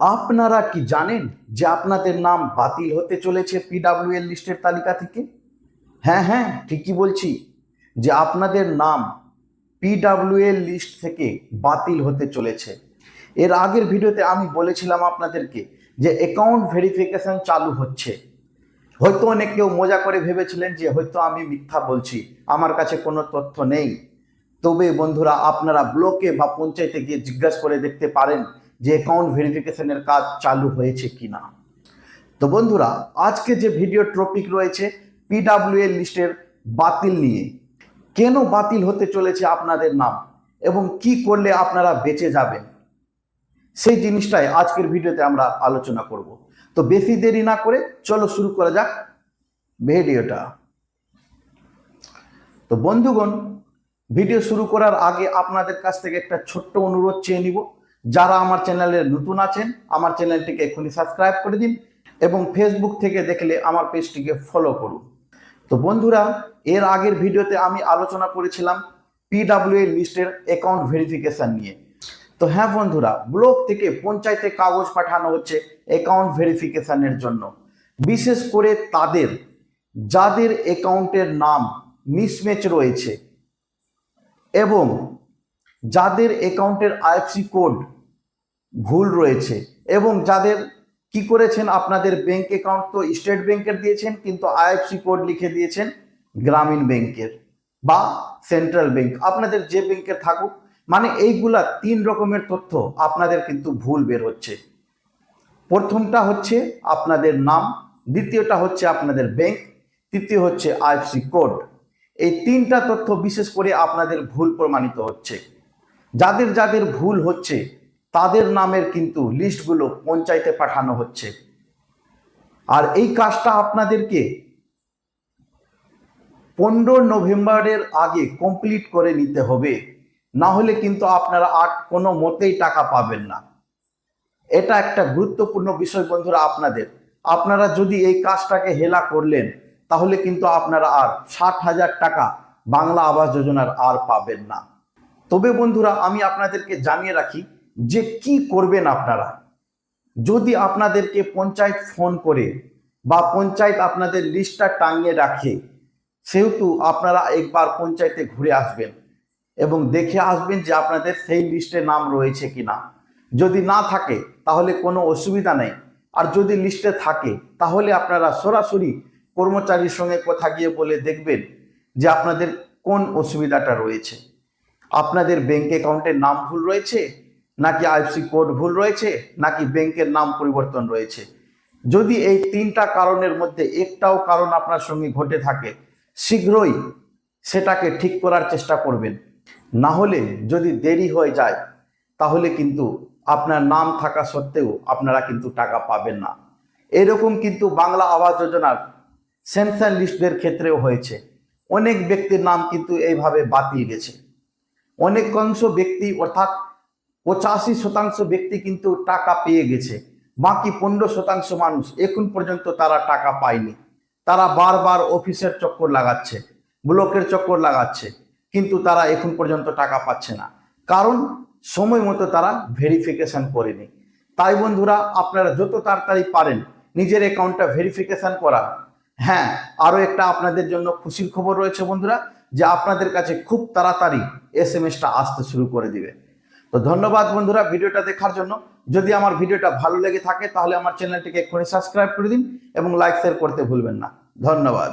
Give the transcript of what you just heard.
আপনারা কি জানেন যে আপনাদের নাম বাতিল হতে চলেছে পিডাব্লিউ পিডাব্লিউএল লিস্টের তালিকা থেকে? হ্যাঁ হ্যাঁ ঠিকই বলছি যে আপনাদের নাম পিডাব্লিউএল লিস্ট থেকে বাতিল হতে চলেছে। এর আগের ভিডিওতে আমি বলেছিলাম আপনাদেরকে যে অ্যাকাউন্ট ভেরিফিকেশন চালু হচ্ছে। হয়তো অনেক কেউ মজা করে ভেবেছিলেন যে হয়তো আমি মিথ্যা বলছি, আমার কাছে কোনো তথ্য নেই। তবে বন্ধুরা, আপনারা ব্লকে বা পঞ্চায়েতে গিয়ে জিজ্ঞাসা করে দেখতে পারেন যে অ্যাকাউন্ট ভেরিফিকেশনের কাজ চালু হয়েছে কি না তো বন্ধুরা, আজকে যে ভিডিও টপিক রয়েছে পিডাব্লিউএল লিস্টের বাতিল নিয়ে। কেন বাতিল হতে চলেছে আপনাদের নাম এবং কি করলে আপনারা বেঁচে যাবেন? সেই জিনিসটাই আজকের ভিডিওতে আমরা আলোচনা করব। তো বেশি দেরি না করে চলো শুরু করা যাক ভিডিওটা। তো বন্ধুগণ ভিডিও শুরু করার আগে আপনাদের কাছ থেকে একটা ছোট্ট অনুরোধ চেয়ে নিব। যারা আমার চ্যানেলে নতুন আছেন, আমার চ্যানেলটিকে এখনই সাবস্ক্রাইব করে দিন এবং ফেসবুক থেকে দেখলে আমার পেজটিকে ফলো করুন। তো বন্ধুরা, এর আগের ভিডিওতে আমি আলোচনা করেছিলাম পিডাব্লিউ লিস্টের অ্যাকাউন্ট ভেরিফিকেশন নিয়ে। তো হ্যাঁ বন্ধুরা, ব্লক থেকে পঞ্চায়েতে কাগজ পাঠানো হচ্ছে অ্যাকাউন্ট ভেরিফিকেশনের জন্য। বিশেষ করে তাদের, যাদের অ্যাকাউন্টের নাম মিসম্যাচ রয়েছে এবং যাদের অ্যাকাউন্টের আইএফসি কোড ভুল রয়েছে এবং যাদের কি করেছেন, আপনাদের ব্যাংক অ্যাকাউন্ট তো স্টেট ব্যাংকের দিয়েছেন, কিন্তু আইএফসি কোড লিখে দিয়েছেন গ্রামীণ ব্যাংকের বা সেন্ট্রাল ব্যাংক। আপনাদের যে ব্যাংকে থাকুক মানে এইগুলা তিন রকমের তথ্য আপনাদের কিন্তু ভুল বের হচ্ছে। প্রথমটা হচ্ছে আপনাদের নাম, দ্বিতীয়টা হচ্ছে আপনাদের ব্যাংক, তৃতীয় হচ্ছে আইএফসি কোড। এই তিনটা তথ্য বিশেষ করে আপনাদের ভুল প্রমাণিত হচ্ছে। যাদের যাদের ভুল হচ্ছে, তাদের নামের কিন্তু লিস্টগুলো পঞ্চায়েতে পাঠানো হচ্ছে। আর এই কাজটা আপনাদেরকে পনেরো নভেম্বরের আগে কমপ্লিট করে নিতে হবে। না হলে কিন্তু আপনারা আর কোনো মতেই টাকা পাবেন না। এটা একটা গুরুত্বপূর্ণ বিষয় বন্ধুরা আপনাদের। আপনারা যদি এই কাজটাকে হেলা করলেন, তাহলে কিন্তু আপনারা আর ষাট হাজার টাকা বাংলা আবাস যোজনার আর পাবেন না। তবে বন্ধুরা, আমি আপনাদেরকে জানিয়ে রাখি যে কি করবেন আপনারা? যদি আপনাদেরকে পঞ্চায়েত ফোন করে বা পঞ্চায়েত আপনাদের লিস্টটা টাঙিয়ে রাখে, সেহেতু আপনারা একবার পঞ্চায়েতে ঘুরে আসবেন এবং দেখে আসবেন যে আপনাদের সেই লিস্টে নাম রয়েছে কিনা। যদি না থাকে, তাহলে কোনো অসুবিধা নেই। আর যদি লিস্টে থাকে, তাহলে আপনারা সরাসরি কর্মচারীর সঙ্গে কথা গিয়ে বলে দেখবেন যে আপনাদের কোন অসুবিধাটা রয়েছে। আপনাদের ব্যাংক অ্যাকাউন্টের নাম ভুল রয়েছে? নাকি আইএফসি কোড ভুল রয়েছে? নাকি ব্যাংকের নাম পরিবর্তন রয়েছে? যদি এই তিনটা কারণের মধ্যে একটাও কারণ আপনার সঙ্গে ঘটে থাকে, শীঘ্রই সেটাকে ঠিক করার চেষ্টা করবেন। না হলে যদি দেরি হয়ে যায়, তাহলে কিন্তু আপনার নাম থাকা সত্ত্বেও আপনারা কিন্তু টাকা পাবেন না। এরকম কিন্তু বাংলা আবাস যোজনার সেন্সার লিস্টদের ক্ষেত্রেও হয়েছে। অনেক ব্যক্তির নাম কিন্তু এইভাবে বাতিল গেছে। অনেকাংশ ব্যক্তি, অর্থাৎ পঁচাশি শতাংশ ব্যক্তি কিন্তু টাকা পেয়ে গেছে। বাকি পনেরো শতাংশ মানুষ এখন পর্যন্ত তারা টাকা পায়নি। তারা বারবার অফিসের চক্কর লাগাচ্ছে, ব্লকের চক্কর লাগাচ্ছে, কিন্তু তারা এখন পর্যন্ত টাকা পাচ্ছে না। কারণ সময় মতো তারা ভেরিফিকেশন করেনি। তাই বন্ধুরা, আপনারা যত তাড়াতাড়ি পারেন নিজের অ্যাকাউন্টটা ভেরিফিকেশন করা হ্যাঁ আরও একটা আপনাদের জন্য খুশির খবর রয়েছে বন্ধুরা। যে আপনাদের কাছে খুব তাড়াতাড়ি এস এম এসটা আসতে শুরু করে দিবে। তো ধন্যবাদ বন্ধুরা ভিডিওটা দেখার জন্য। যদি আমার ভিডিওটা ভালো লেগে থাকে, তাহলে আমার চ্যানেলটিকে এক্ষুনি সাবস্ক্রাইব করে দিন এবং লাইক শেয়ার করতে ভুলবেন না। ধন্যবাদ।